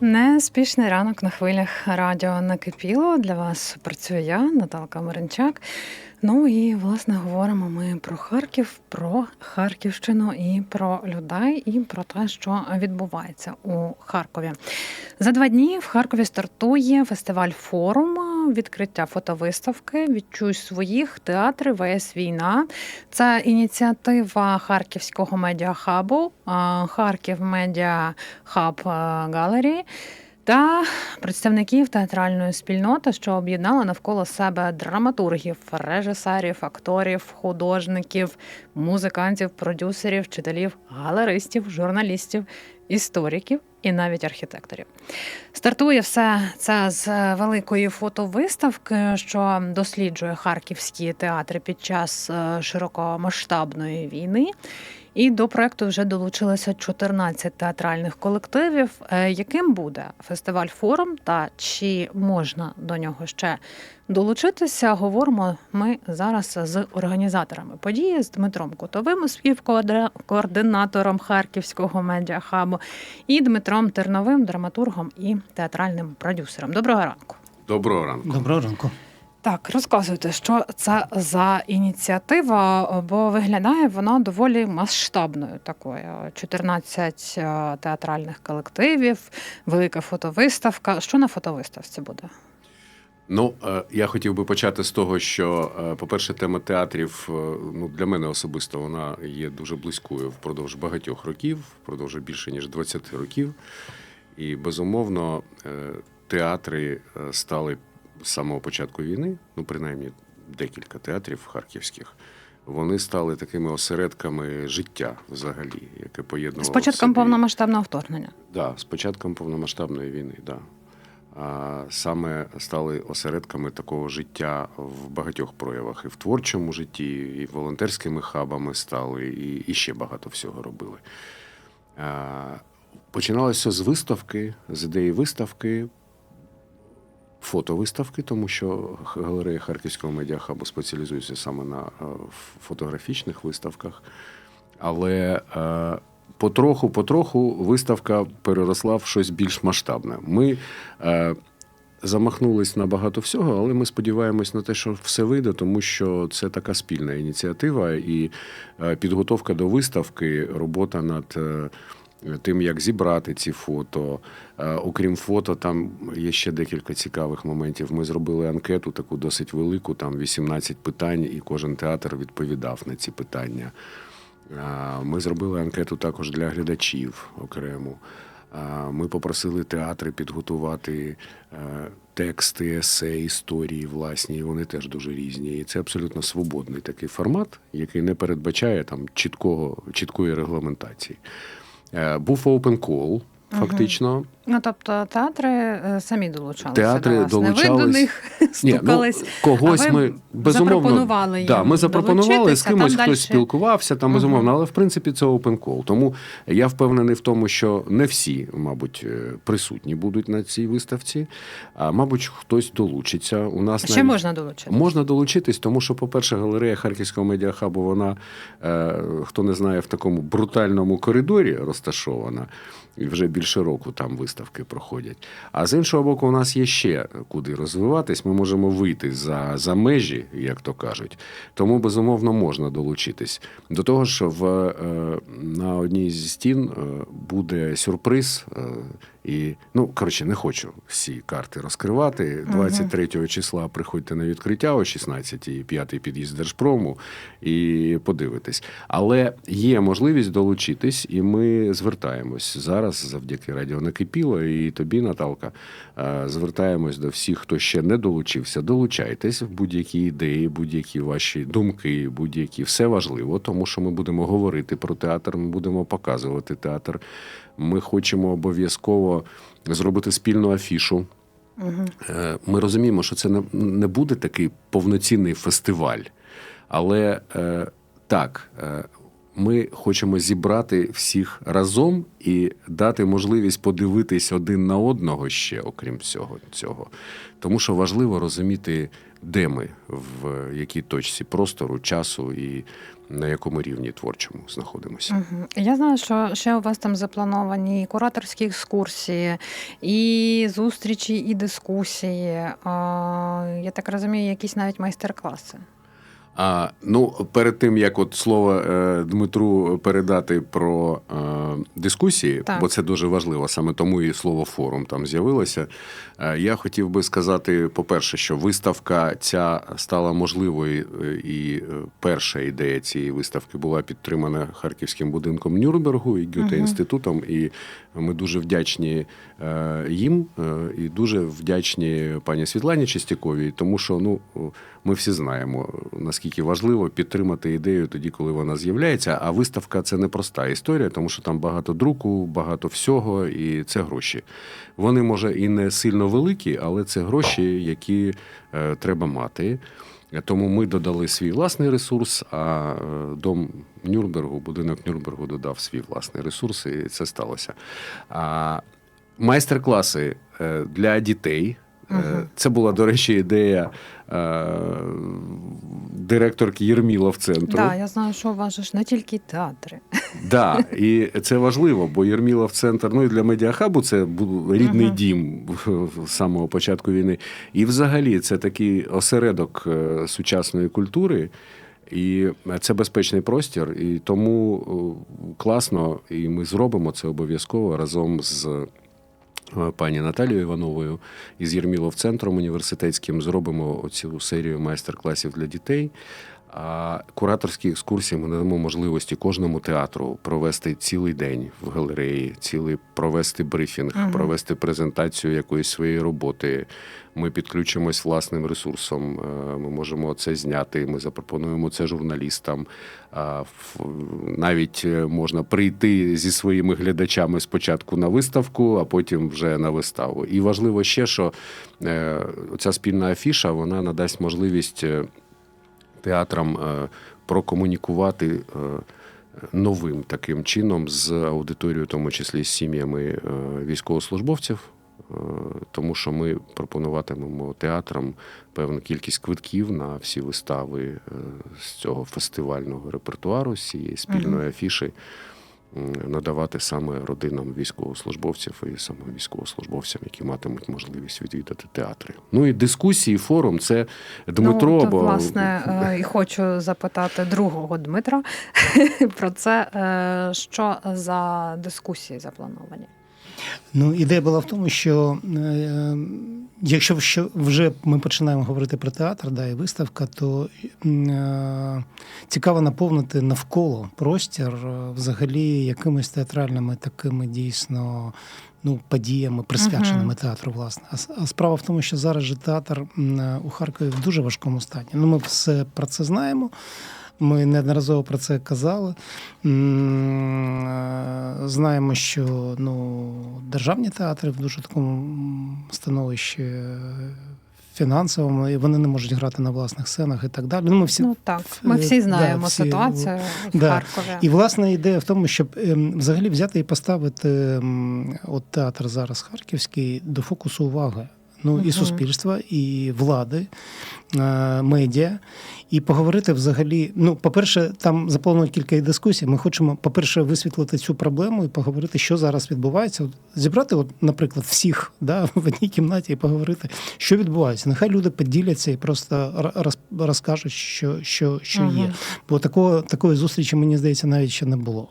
Неспішний ранок на хвилях радіо накипіло. Для вас працюю я, Наталка Маринчак. Ну і власне говоримо ми про Харків, про Харківщину і про людей, і про те, що відбувається у Харкові. За два дні в Харкові стартує фестиваль форум, відкриття фотовиставки Відчуй своїх театри ВС Війна. Це ініціатива Харківського медіахабу, Харків Медіа Хаб Галері та представників театральної спільноти, що об'єднали навколо себе драматургів, режисерів, акторів, художників, музикантів, продюсерів, вчителів, галеристів, журналістів, істориків і навіть архітекторів. Стартує все це з великої фотовиставки, що досліджує харківські театри під час е, широкомасштабної війни. І до проекту вже долучилося 14 театральних колективів. Е, Яким буде фестиваль форум та чи можна до нього ще долучитися? Говоримо ми зараз з організаторами події з Дмитром Котовим, співкоординатором Харківського медіахабу, і Дмитром Терновим, драматургом і театральним продюсером. Доброго ранку. Доброго ранку. Доброго ранку. Так, розказуйте, що це за ініціатива, бо виглядає вона доволі масштабною такою. 14 е, театральних колективів, велика фотовиставка. Що на фотовиставці буде? Ну, е, я хотів би почати з того, що, е, по-перше, тема театрів ну, для мене особисто вона є дуже близькою впродовж багатьох років, впродовж більше ніж 20 років. І безумовно, театри стали з самого початку війни, ну принаймні декілька театрів харківських. Вони стали такими осередками життя взагалі, яке поєднувало З початком собі- повномасштабного вторгнення. Да, з початком повномасштабної війни, да. А саме стали осередками такого життя в багатьох проявах. І в творчому житті, і волонтерськими хабами стали, і, і ще багато всього робили. А, Починалося з виставки, з ідеї виставки, фотовиставки, тому що галерея Харківського медіахабу спеціалізується саме на е, фотографічних виставках. Але е, потроху, потроху виставка переросла в щось більш масштабне. Ми е, замахнулись на багато всього, але ми сподіваємось на те, що все вийде, тому що це така спільна ініціатива, і е, підготовка до виставки, робота над. Е, Тим, як зібрати ці фото. Е, Окрім фото, там є ще декілька цікавих моментів. Ми зробили анкету таку досить велику, там 18 питань, і кожен театр відповідав на ці питання. Ми зробили анкету також для глядачів окремо. Ми попросили театри підготувати е, тексти, есе, історії власні. і Вони теж дуже різні. І це абсолютно свободний такий формат, який не передбачає там чіткого, чіткої регламентації. Е, Був open call, фактично. Ну тобто театри е, самі долучалися Театри до вас. долучались. Не ви до них Ні, стукались. ну, когось а ви ми безумовно запропонували да, ми запропонували з кимось, хтось дальше- спілкувався там безумовно, але в принципі це open call. Тому я впевнений в тому, що не всі, мабуть, е, присутні будуть на цій виставці. А мабуть, хтось долучиться. У нас Ще навіть- можна долучитися. Можна долучитись, тому що, по-перше, галерея Харківського медіахабу, вона, е, хто не знає, в такому брутальному коридорі розташована. І вже більше року там виставки проходять. А з іншого боку, у нас є ще куди розвиватись. Ми можемо вийти за, за межі, як то кажуть. Тому, безумовно, можна долучитись. До того ж, в, е, на одній зі стін е, буде сюрприз. І, ну, коротше, не хочу всі карти розкривати. 23 числа приходьте на відкриття о 16-й, п'ятий під'їзд Держпрому і подивитесь. Але є можливість долучитись, і ми звертаємось зараз завдяки Радіо Накипіло і тобі, Наталка. е, Звертаємось до всіх, хто ще не долучився. Долучайтесь в будь-які ідеї, будь-які ваші думки, будь-які все важливо, тому що ми будемо говорити про театр, ми будемо показувати театр. Ми хочемо обов'язково зробити спільну афішу. Е, Ми розуміємо, що це не- буде такий повноцінний фестиваль. Але е, так, е, ми хочемо зібрати всіх разом і дати можливість подивитись один на одного ще, окрім всього цього. Тому що важливо розуміти, де ми, в якій точці простору, часу і на якому рівні творчому знаходимося. Угу. Я знаю, що ще у вас там заплановані і кураторські екскурсії, і зустрічі, і дискусії. Я так розумію, якісь навіть майстер-класи. А, ну, перед тим як от слово е, Дмитру передати про е, дискусії, Так. бо це дуже важливо, саме тому і слово форум там з'явилося. Е, я хотів би сказати, по-перше, що виставка ця стала можливою, е, і перша ідея цієї виставки була підтримана Харківським будинком Нюрнбергу і Гюте інститутом. І ми дуже вдячні е, їм е, і дуже вдячні пані Світлані Чистяковій, тому що ну ми всі знаємо наскільки важливо підтримати ідею тоді, коли вона з'являється. А виставка це не проста історія, тому що там багато друку, багато всього, і це гроші. Вони може і не сильно великі, але це гроші, які е, треба мати. Тому ми додали свій власний ресурс, а е, дом Нюрнбергу, будинок Нюрнбергу додав свій власний ресурс, і це сталося. А майстер-класи е, для дітей. Е, Це була, до речі, ідея е, директорки Єрмілов центру. Так, да, я знаю, що ж не тільки театри. Да, і це важливо, бо Єрмілов центр, ну і для медіахабу це був рідний Мгм. дім з самого початку війни. І взагалі це такий осередок е, сучасної культури. І це безпечний простір, і тому е, класно, і ми зробимо це обов'язково разом з пані Наталією Івановою із Єрмілов центром університетським. Зробимо цю серію майстер-класів для дітей. А кураторські екскурсії ми надамо можливості кожному театру провести цілий день в галереї, цілий провести брифінг, Мгм. провести презентацію якоїсь своєї роботи. Ми підключимось власним ресурсом. е, Ми можемо це зняти. Ми запропонуємо це журналістам. Навіть е, можна прийти зі своїми глядачами спочатку на виставку, а потім вже на виставу. І важливо ще, що е, ця спільна афіша вона надасть можливість театрам е, прокомунікувати. е, Новим таким чином з аудиторією, в тому числі з сім'ями е, військовослужбовців, тому що ми пропонуватимемо театрам певну кількість квитків на всі вистави з цього фестивального репертуару, з цієї спільної афіші. Надавати саме родинам військовослужбовців і саме військовослужбовцям, які матимуть можливість відвідати театри. Ну і дискусії, форум це Дмитро. ну, то, бо власне, е, і хочу запитати другого Дмитра про це, е, що за дискусії заплановані. Ну, ідея була в тому, що е, якщо вже ми починаємо говорити про театр, да, і виставка, то е, цікаво наповнити навколо простір е, взагалі якимись театральними такими дійсно. Ну, подіями, присвяченими Мгм. театру, власне. А, а справа в тому, що зараз же театр е, у Харкові в дуже важкому стані. Ну, ми все про це знаємо. Ми неодноразово про це казали. Е, Знаємо, що ну, державні театри в дуже такому становищі е, фінансовому, і вони не можуть грати на власних сценах і так далі. Ну, ми всі, Ну так, ми е, всі да, знаємо всі, ситуацію в да. Харкові. і власне ідея в тому, щоб ем, взагалі взяти і поставити от театр зараз харківський до фокусу уваги. Ну Мгм. і суспільства, і влади, медіа, і поговорити взагалі. Ну, по-перше, там заплановано кілька дискусій. Ми хочемо, по-перше, висвітлити цю проблему і поговорити, що зараз відбувається. От, зібрати, от, наприклад, всіх да, в одній кімнаті і поговорити, що відбувається. Нехай люди поділяться і просто роз, розкажуть, що, що, що Мгм. є. Бо такого, такої зустрічі, мені здається, навіть ще не було.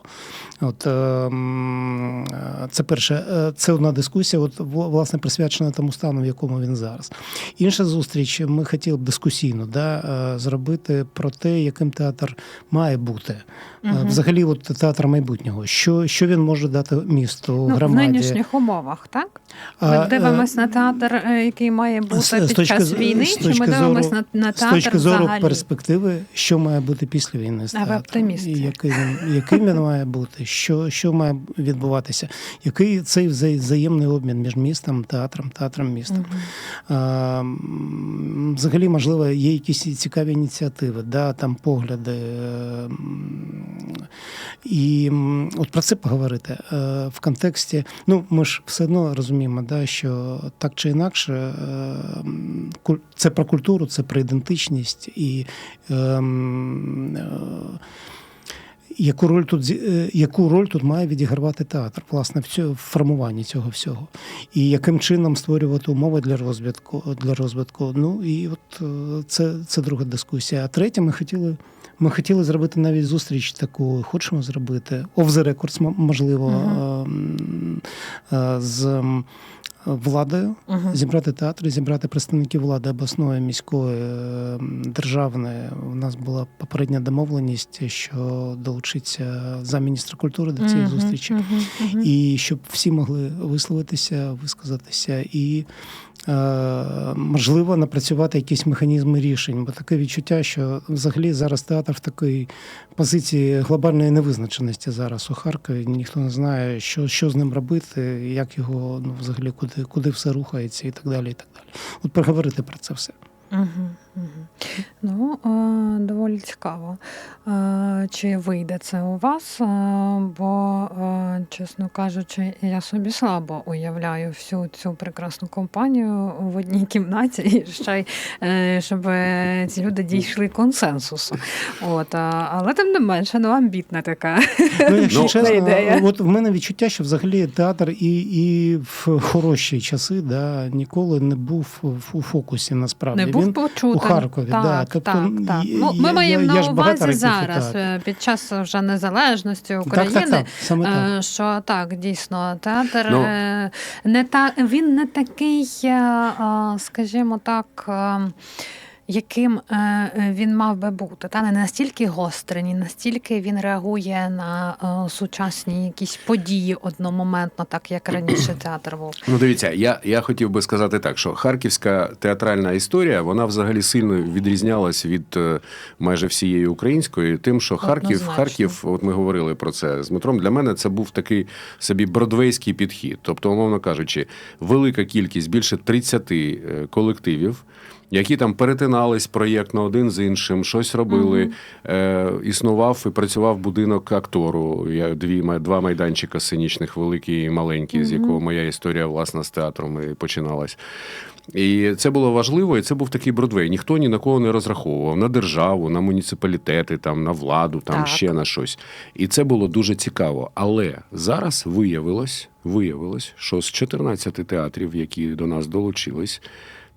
От, е, е, це перше. Е, Це одна дискусія, от, власне, присвячена тому стану, в якому він зараз. Інша зустріч, ми хотіли б дискусійно да, е, зробити про те, яким театр має бути. Мгм. Взагалі, от, театр майбутнього. Що, що він може дати місту, Ну, в громаді? нинішніх умовах, так? А, Ми е, дивимось на театр, який має бути з- під точки час війни, з чи ми точки дивимось зору- на, на З точки зору взагалі? перспективи, що має бути після війни з А театром? І який він, яким він має бути, що, що має відбуватися, який цей вза- взаємний обмін між містом, театром, театром, містом. Е, м, Взагалі, можливо, є якісь цікаві ініціативи, да, там погляди. е, І от про це поговорити е, в контексті. Ну, ми ж все одно розуміємо, да, що так чи інакше, е, це про культуру, це про ідентичність і. Яку роль тут е, яку роль тут має відігравати театр, власне, в цьому формуванні цього всього, і яким чином створювати умови для розвитку для розвитку? Ну і от е, це, це друга дискусія. А третє, ми хотіли. Ми хотіли зробити навіть зустріч таку, хочемо зробити off the records, можливо, ем, е, з владою, Мгм. зібрати театри, зібрати представників влади обласної, міської, е, державної. У нас була попередня домовленість, що долучиться замміністра культури до цієї Мгм, зустрічі. мгм. І щоб всі могли висловитися, висказатися і. е, Можливо, напрацювати якісь механізми рішень, бо таке відчуття, що взагалі зараз театр в такій позиції глобальної невизначеності зараз у Харкові. Ніхто не знає, що, що з ним робити, як його ну, взагалі куди, куди все рухається і так далі. І так далі. От проговорити про це все. Мгм. Ну, е, доволі цікаво. Е, Чи вийде це у вас? Е, Бо, чесно кажучи, я собі слабо уявляю всю цю прекрасну компанію в одній кімнаті, і ще й щоб ці люди дійшли консенсусу. От, але тим не менше, ну амбітна така. Ну, якщо чесно, ідея. от в мене відчуття, що взагалі театр і, і в хороші часи да, ніколи не був у фокусі насправді. Не був у Харкові, Так, да. Тобто, так, так. Я, Ну, ми маємо я на ж увазі зараз, так. е, під час вже незалежності України. так, так, саме так. Е, Що так, дійсно, театр Ну. е, не та він не такий, скажімо так. Яким е, е, він мав би бути, та не настільки гострий, не настільки він реагує на е, сучасні якісь події одномоментно, так як раніше театр був. Ну, дивіться, я, я хотів би сказати так, що харківська театральна історія вона взагалі сильно відрізнялась від майже всієї української, тим, що Харків, Однозначно. Харків, от ми говорили про це з Дмитром. Для мене це був такий собі бродвейський підхід. Тобто, умовно кажучи, велика кількість більше 30 е, колективів. Які там перетинались проєктно один з іншим, щось робили. Мгм. Е, існував і працював будинок актору. Я дві два майданчика сценічних, великий і маленький, з якого моя історія власна з театром і починалась. І це було важливо, і це був такий Бродвей. Ніхто ні на кого не розраховував на державу, на муніципалітети, там на владу, там Так. ще на щось. І це було дуже цікаво. Але зараз виявилось, виявилось, що з 14 театрів, які до нас долучились.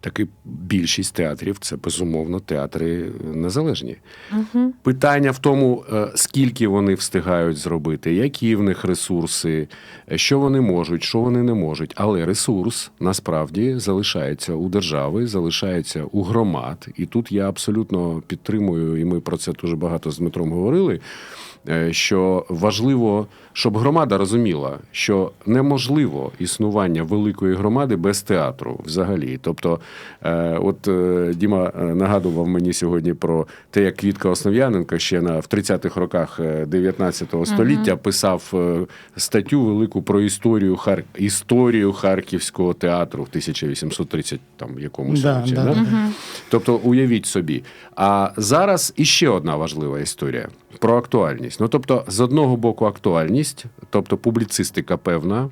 Таки більшість театрів це безумовно театри е, незалежні. Угу. Питання в тому, е, скільки вони встигають зробити, які в них ресурси, е, що вони можуть, що вони не можуть. Але ресурс насправді залишається у держави, залишається у громад. І тут я абсолютно підтримую, і ми про це дуже багато з Дмитром говорили. Що важливо, щоб громада розуміла, що неможливо існування великої громади без театру взагалі. Тобто, от е, Діма е, нагадував мені сьогодні про те, як Квітка Основ'яненко ще на в 30-х роках е, 19 століття писав е, статтю велику про історію Хар... історію харківського театру в 1830 там якомусь Да, році. да, да? да. Тобто, уявіть собі. А зараз іще одна важлива історія про актуальність. Ну тобто, з одного боку, актуальність, тобто публіцистика певна,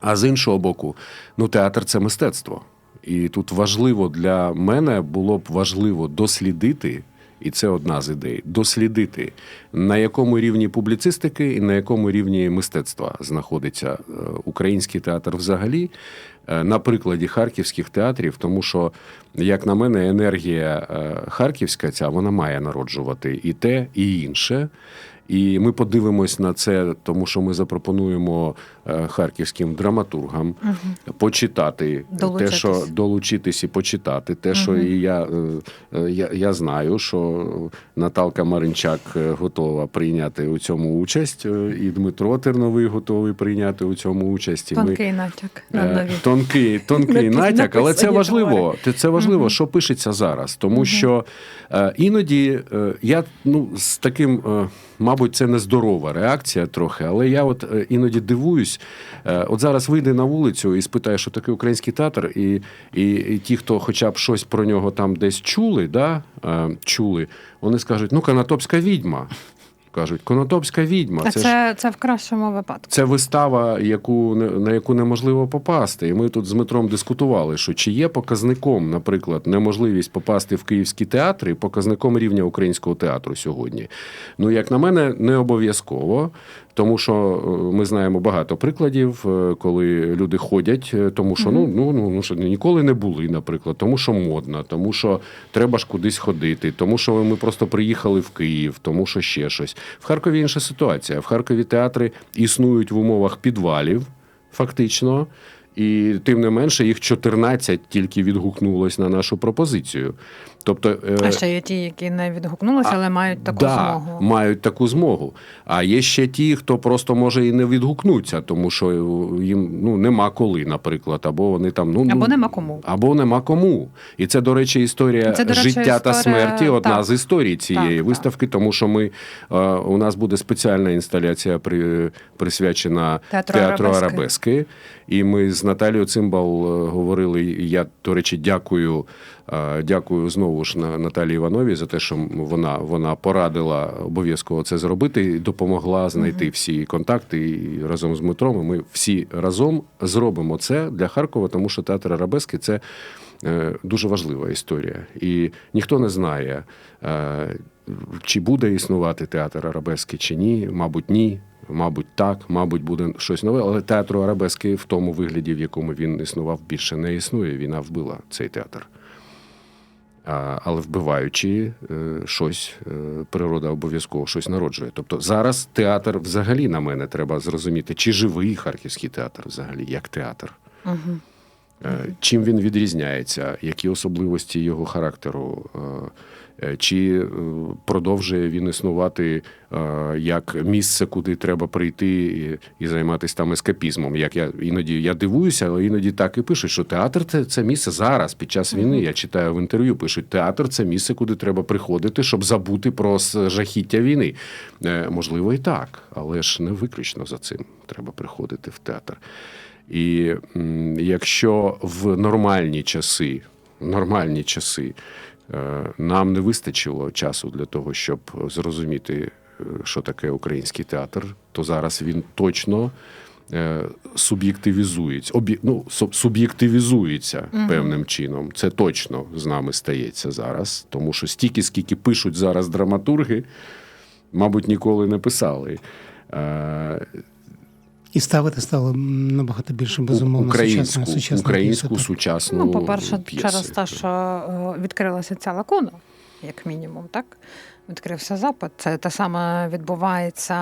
а з іншого боку, ну, театр це мистецтво. І тут важливо для мене було б важливо дослідити. І це одна з ідей дослідити, на якому рівні публіцистики і на якому рівні мистецтва знаходиться е, український театр взагалі, е, на прикладі харківських театрів, тому що, як на мене, енергія е, харківська ця вона має народжувати і те, і інше. І ми подивимось на це, тому що ми запропонуємо е, харківським драматургам почитати те, що долучитись і почитати. Те, що і я, е, е, я, я знаю, що Наталка Маринчак готова прийняти у цьому участь, і Дмитро Терновий готовий прийняти у цьому участь. І ми- натяк на. Тонкий, тонкий натяк, але це важливо. Це- важливо, Мгм. що пишеться зараз. Тому Мгм. що іноді я ну, з таким, мабуть, це нездорова реакція трохи, але я от е, іноді дивуюсь. Е, От зараз вийде на вулицю і спитає, що таке український театр, і, і, і ті, хто хоча б щось про нього там десь чули, да, е, чули, вони скажуть: ну, канатопська відьма. Кажуть, Конотопська відьма. Це, ж це, це в кращому випадку. це вистава, яку на яку неможливо попасти. І ми тут з Дмитром дискутували, що чи є показником, наприклад, неможливість попасти в київські театри, показником рівня українського театру сьогодні. Ну, як на мене, не обов'язково. Тому що е, ми знаємо багато прикладів, е, коли люди ходять, е, тому що ну, ну, ну, ну що ніколи не були, наприклад, тому що модно, тому що треба ж кудись ходити, тому що ми просто приїхали в Київ, тому що ще щось. В Харкові інша ситуація. В Харкові театри існують в умовах підвалів, фактично. І тим не менше, їх 14 тільки відгукнулось на нашу пропозицію. Тобто, е, А ще є ті, які не відгукнулися, але мають таку да, змогу. мають таку змогу. А є ще ті, хто просто може і не відгукнуться, тому що їм ну нема коли, наприклад, або вони там ну Або ну, нема кому. Або нема кому. І це, до речі, історія Це, до речі, життя та смерті. Одна так. з історій цієї Так, виставки, тому що ми е, у нас буде спеціальна інсталяція при, присвячена Театру театру арабески. арабески. І ми з Наталією Цимбал е, говорили. і Я, до речі, дякую. Е, Дякую знову ж на Наталії Івановій за те, що вона, вона порадила обов'язково це зробити і допомогла знайти всі контакти і разом з Дмитром. Ми всі разом зробимо це для Харкова, тому що театр Арабески це е, дуже важлива історія. І ніхто не знає, е, чи буде існувати театр Арабески, чи ні. Мабуть, ні. Мабуть, так, мабуть, буде щось нове, але театру Арабески в тому вигляді, в якому він існував, більше не існує. Війна вбила цей театр. Але вбиваючи е, щось, е, природа обов'язково щось народжує. Тобто зараз театр взагалі на мене треба зрозуміти, чи живий харківський театр взагалі, як театр. Угу. Е, Чим він відрізняється, які особливості його характеру, е, е, чи продовжує він існувати як місце, куди треба прийти і, займатися там ескапізмом. Як я іноді я дивуюся, але іноді так і пишуть, що театр це, це місце зараз, під час війни. Я читаю в інтерв'ю, пишуть, театр це місце, куди треба приходити, щоб забути про жахіття війни. Можливо, і так, але ж не виключно за цим треба приходити в театр. І якщо в нормальні часи, нормальні часи е, нам не вистачило часу для того, щоб зрозуміти, е, що таке український театр, то зараз він точно е, суб'єктивізується, об'є- ну, суб'єктивізується Мгм. певним чином. Це точно з нами стається зараз, тому що стільки, скільки пишуть зараз драматурги, мабуть, ніколи не писали. І ставити стало набагато більше безумовно українську, сучасну сучасних українську сучасну Ну, по-перше, п'єси. через те, що е, відкрилася ця лакуна, як мінімум, так? Відкрився запит. Це те саме відбувається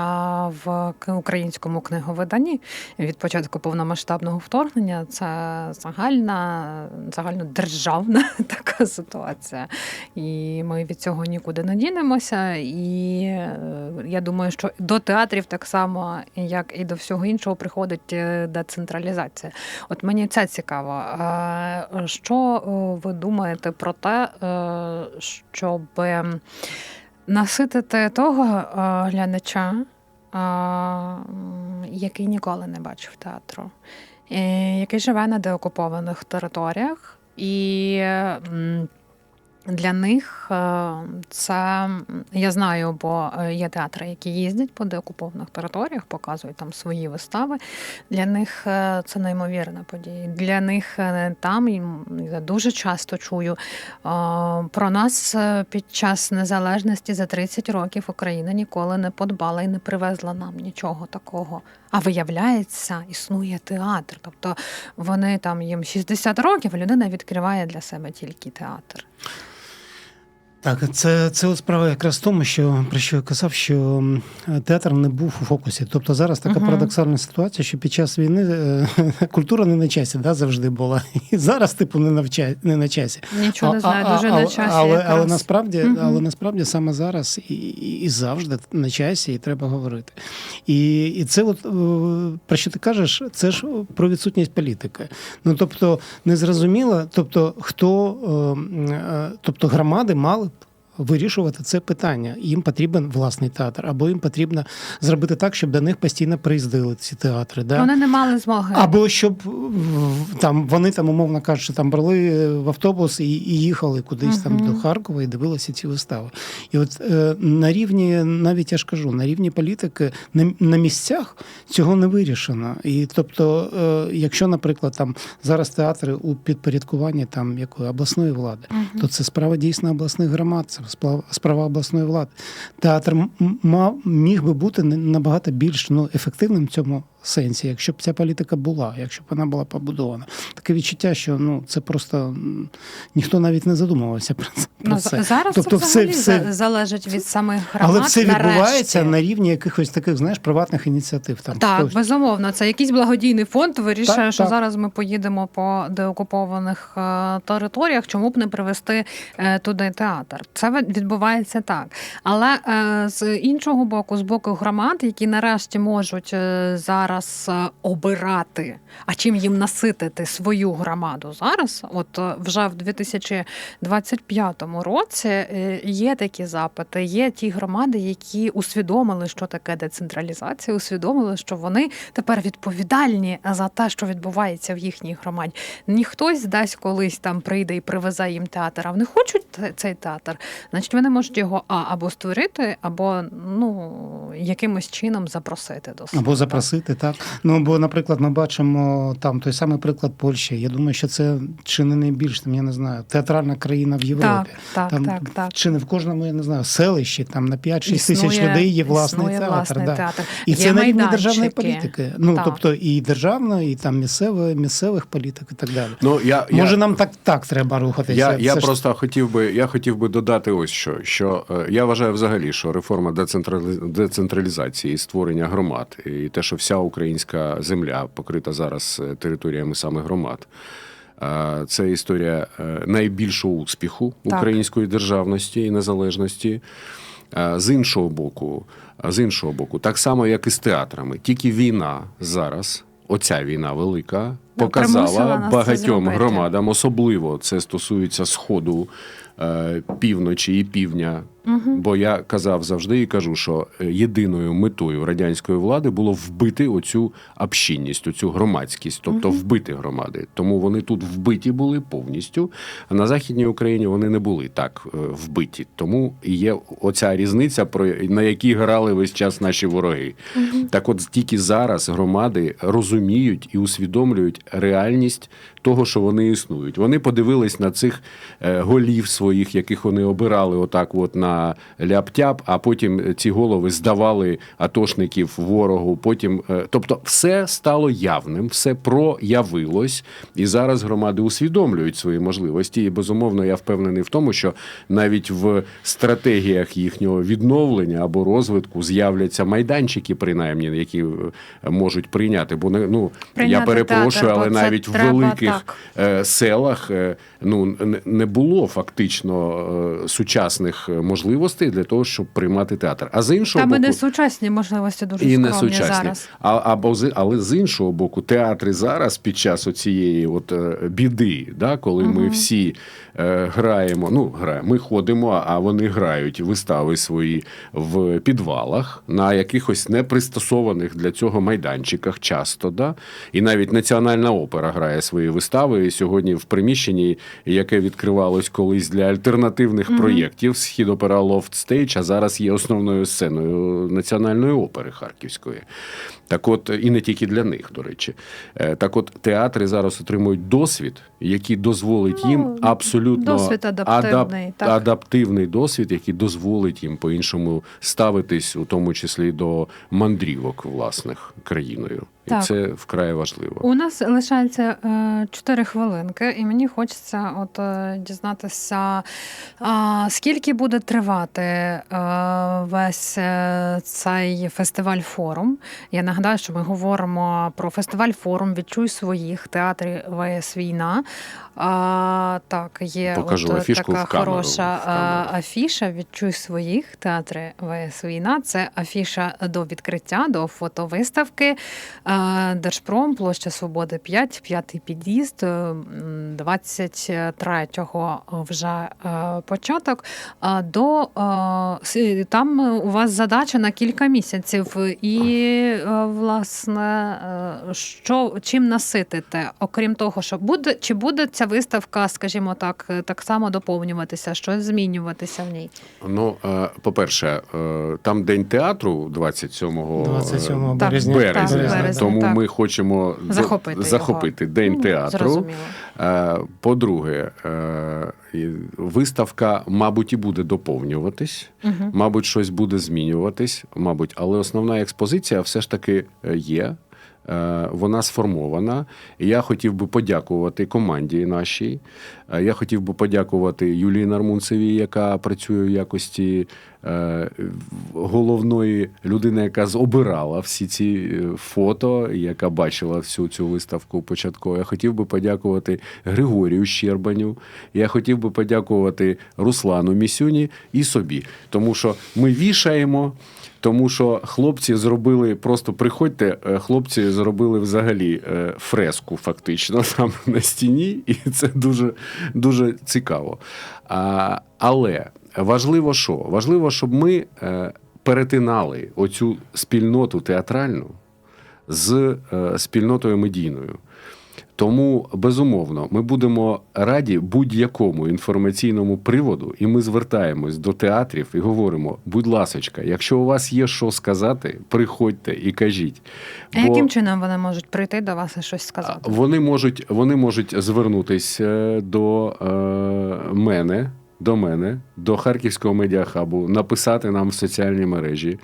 в українському книговиданні від початку повномасштабного вторгнення. Це загальна, загальнодержавна така ситуація. І ми від цього нікуди не дінемося. І е, я думаю, що до театрів так само, як і до всього іншого, приходить е, децентралізація. От мені це цікаво. Е, Що ви думаєте про те, щоб наситити того е, глядача, е, який ніколи не бачив театру, який живе на деокупованих територіях, і для них е, це я знаю, бо е, є театри, які їздять по деокупованих територіях, показують там свої вистави. Для них е, це неймовірна подія. Для них там я дуже часто чую про нас під час незалежності за 30 років Україна ніколи не подбала і не привезла нам нічого такого. А виявляється, існує театр. Тобто вони там їм 60 років, людина відкриває для себе тільки театр. Так, це, це от справа якраз в тому, що про що я казав, що театр не був у фокусі. Тобто зараз така Мгм. парадоксальна ситуація, що під час війни е, культура не на часі, да, завжди була. І зараз, типу, не на, вча- не на часі. Нічого не знаю, дуже але, на часі. Але, але, якраз. насправді, Мгм. але насправді саме зараз і, і, і завжди на часі, і треба говорити. І, і це, от, е, про що ти кажеш, це ж про відсутність політики. Ну тобто, незрозуміло, тобто, хто, е, е, тобто громади мали. Вирішувати це питання. Їм потрібен власний театр, або їм потрібно зробити так, щоб до них постійно приїздили ці театри. Да? Вони не мали змоги. Або щоб там вони там, умовно кажучи, там брали в автобус і, і їхали кудись там до Харкова і дивилися ці вистави. І от е, на рівні, навіть я ж кажу, на рівні політики на, на місцях цього не вирішено. І тобто, е, якщо, наприклад, там зараз театри у підпорядкуванні там якої обласної влади, Мгм. то це справа дійсно обласних громад, це справа, обласної влади. Театр мав міг би бути набагато більш ну, ефективним в цьому сенсі, якщо б ця політика була, якщо б вона була побудована. Таке відчуття, що ну це просто ніхто навіть не задумувався про це. Ну, це. зараз Тобто це взагалі все- залежить від самих громад. Але все відбувається нарешті. на рівні якихось таких, знаєш, приватних ініціатив. Там Так, хтось- безумовно, це якийсь благодійний фонд вирішує, Так, що так. зараз ми поїдемо по деокупованих е, територіях, чому б не привезти е, туди театр. Це відбувається так. Але е, з іншого боку, з боку громад, які нарешті можуть е, зараз е, обирати, а чим їм наситити свою громаду зараз, от е, вже в 2025 році е, є такі запити, є ті громади, які усвідомили, що таке децентралізація, усвідомили, що вони тепер відповідальні за те, що відбувається в їхній громаді. Ні хтось десь колись там прийде і привезе їм театр, а вони хочуть цей театр, значить вони можуть його а або створити, або ну якимось чином запросити до себе. Або запросити, так. Ну бо, наприклад, ми бачимо там той самий приклад Польщі. Я думаю, що це чи не найбільш там, я не знаю, театральна країна в Європі. Так, так, там, так, так. Чи не в кожному, я не знаю, селищі, там на 5-6 тисяч людей є власний існує театр. власний да. театр. І Є це на рівні державної політики. Ну Так. тобто і державної, і там місцевої, місцевих політик і так далі. Ну, я, Може, я... нам так так треба рухатися. Я, я Це ж- просто хотів би, я хотів би додати ось що. Що е, я вважаю взагалі, що реформа децентрали- децентралізації і створення громад, і те, що вся українська земля покрита зараз е, територіями саме громад. е, Це історія е, найбільшого успіху Так. української державності і незалежності. З іншого боку, з іншого боку, так само, як і з театрами, тільки війна зараз, оця війна велика, Ну, показала багатьом громадам, особливо це стосується сходу, півночі і півдня. Бо я казав завжди і кажу, що е, єдиною метою радянської влади було вбити оцю общинність, оцю громадськість, тобто вбити громади. Тому вони тут вбиті були повністю. А на західній Україні вони не були так е, вбиті. Тому є оця різниця, про на якій грали весь час наші вороги. Так, от тільки зараз громади розуміють і усвідомлюють реальність того, що вони існують. Вони подивились на цих е, голів своїх, яких вони обирали отак, от на ляп-тяп, а потім ці голови здавали атошників ворогу. Потім, е, тобто, все стало явним, все проявилось, і зараз громади усвідомлюють свої можливості. І безумовно, я впевнений в тому, що навіть в стратегіях їхнього відновлення або розвитку з'являться майданчики, принаймні, які е, можуть прийняти. Бо не ну я перепрошую, театр, але навіть в великих так. е, селах е, ну не- було фактично е, сучасних можливостей для того, щоб приймати театр. А з іншого Там і боку, не сучасні можливості дуже і не сучасні. зараз. А, або але з іншого боку, театри зараз під час оцієї от е, біди, да, коли ми всі е, граємо, ну граємо, ми ходимо, а вони грають вистави свої в підвалах на якихось непристосованих для цього майданчиках часто. Да? І навіть Національна опера грає свої вистави сьогодні в приміщенні, яке відкривалось колись для альтернативних проєктів схід опера Лофт Стейдж, а зараз є основною сценою Національної опери Харківської. Так от, і не тільки для них, до речі. Е, Так от, театри зараз отримують досвід, який дозволить Ну, їм абсолютно досвід адаптивний, так. адаптивний досвід, який дозволить їм по-іншому ставитись, у тому числі до мандрівок власних країною. І Так. це вкрай важливо. У нас лишається е, 4 хвилинки, і мені хочеться от е, дізнатися, скільки буде тривати е, весь е, цей фестиваль форум. Я нагадаю, що ми говоримо про фестиваль форум Відчуй своїх театрів ВС Війна. А, так, є Покажу от, така в камеру, хороша в камеру. афіша Відчуй своїх театри ВС Війна. Це афіша до відкриття, до фотовиставки. Держпром, площа Свободи 5, п'ятий під'їзд, е, м, 23-го вже початок. До там у вас задача на кілька місяців, і власне, е, що чим наситите, окрім того, що буде чи буде ця виставка, скажімо так, е, так само доповнюватися, щось змінюватися в ній? Ну, е, по-перше, там день театру 27 27 Так, березня. березня. Так, березня, тому так. ми хочемо за- Захопити його. день Ну, театру. Зрозуміло. По-друге, виставка, мабуть, і буде доповнюватись, Угу. мабуть, щось буде змінюватись, мабуть, але основна експозиція все ж таки е, є. Е, Вона сформована. Я хотів би подякувати команді нашій. Е, Я хотів би подякувати Юлії Нармунцевій, яка працює в якості е, головної людини, яка обирала всі ці фото, яка бачила всю цю виставку початково. Я хотів би подякувати Григорію Щербаню. Я хотів би подякувати Руслану Місюні і собі, тому що ми вішаємо. Тому що хлопці зробили, просто приходьте, е, хлопці зробили взагалі е, фреску, фактично, там на стіні, і це дуже, дуже цікаво. А, але важливо що? Важливо, щоб ми е, перетинали оцю спільноту театральну з спільнотою медійною. Тому, безумовно, ми будемо раді будь-якому інформаційному приводу, і ми звертаємось до театрів і говоримо: будь ласочка, якщо у вас є що сказати, приходьте і кажіть. А яким чином вони можуть прийти до вас і щось сказати? Вони можуть, вони можуть звернутися до е, мене, до мене, до Харківського медіахабу, написати нам в соціальні мережі,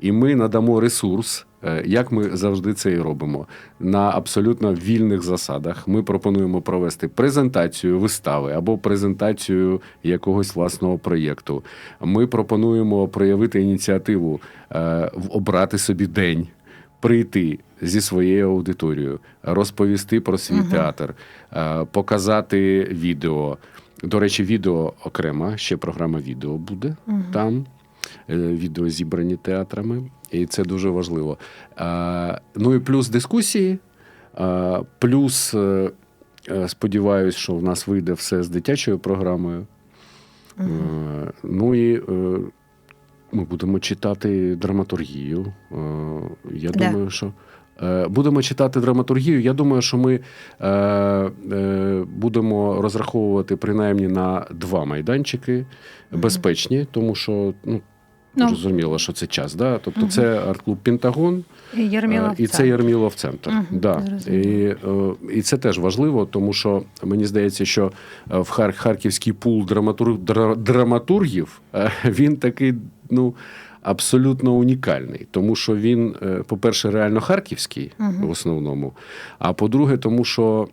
і ми надамо ресурс. Е, Як ми завжди це і робимо на абсолютно вільних засадах. Ми пропонуємо провести презентацію вистави або презентацію якогось власного проєкту. Ми пропонуємо проявити ініціативу, е, обрати собі день прийти зі своєю аудиторією, розповісти про свій Мгм. театр, е, показати відео. До речі, відео окремо, ще програма відео буде Мгм. там. Е, Відео зібрані театрами, і це дуже важливо. Ну і плюс дискусії, плюс е, е, сподіваюсь, що в нас вийде все з дитячою програмою. Е, Ну і ми будемо читати драматургію. Я Де? думаю, що. Будемо читати драматургію. Я думаю, що ми е, е, будемо розраховувати принаймні на два майданчики безпечні, тому що ну, Ну. зрозуміло, що це час. Да? Тобто Мгм. це арт-клуб Пентагон, І Єрмілов Е, І це Єрмілов центр. Мгм, Да. І, е, і це теж важливо, тому що мені здається, що е, в Хар- Харківський пул драматур... дра- драматургів він такий, ну. Абсолютно унікальний, тому що він, по-перше, реально харківський Мгм. в основному. А по-друге, тому що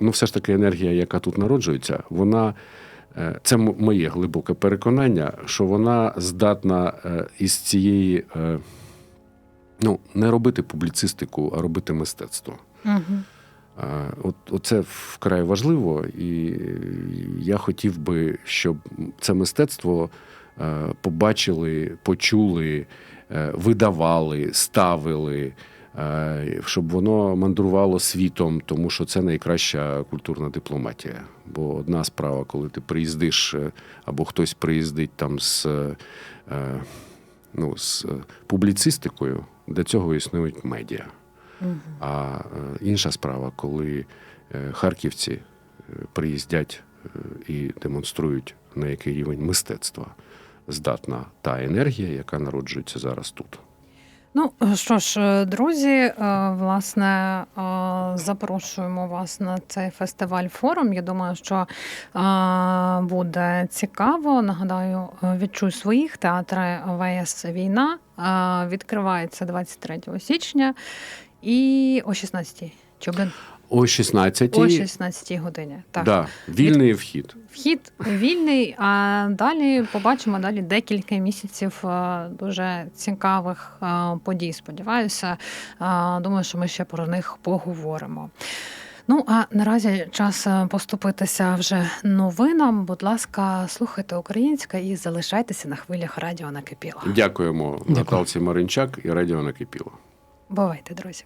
ну, все ж таки енергія, яка тут народжується, вона це моє глибоке переконання, що вона здатна е, із цієї е, ну, не робити публіцистику, а робити мистецтво. А, От, оце вкрай важливо, і я хотів би, щоб це мистецтво е, побачили, почули, е, видавали, ставили, е, щоб воно мандрувало світом, тому що це найкраща культурна дипломатія. Бо одна справа, коли ти приїздиш, е, або хтось приїздить там з, е, ну, з е, публіцистикою, для цього існують медіа. А е, інша справа, коли е, харківці е, приїздять е, і демонструють, на який рівень мистецтва здатна та енергія, яка народжується зараз тут. Ну що ж, е, друзі, е, власне, е, запрошуємо вас на цей фестиваль форум. Я думаю, що буде цікаво. Нагадаю, відчуй своїх театри ВС Війна відкривається 23 січня і о 16 Чобин О 16 о 16 годині. Так. да, вільний вхід. Вхід вільний, а далі побачимо далі декілька місяців е, дуже цікавих е, подій. Сподіваюся, Е, думаю, що ми ще про них поговоримо. Ну а наразі час поступитися вже новинам. Будь ласка, слухайте українська і залишайтеся на хвилях радіо накипіло. Дякуємо Дякую. Наталці Маринчак і Радіо Накипіло. Бувайте, друзі.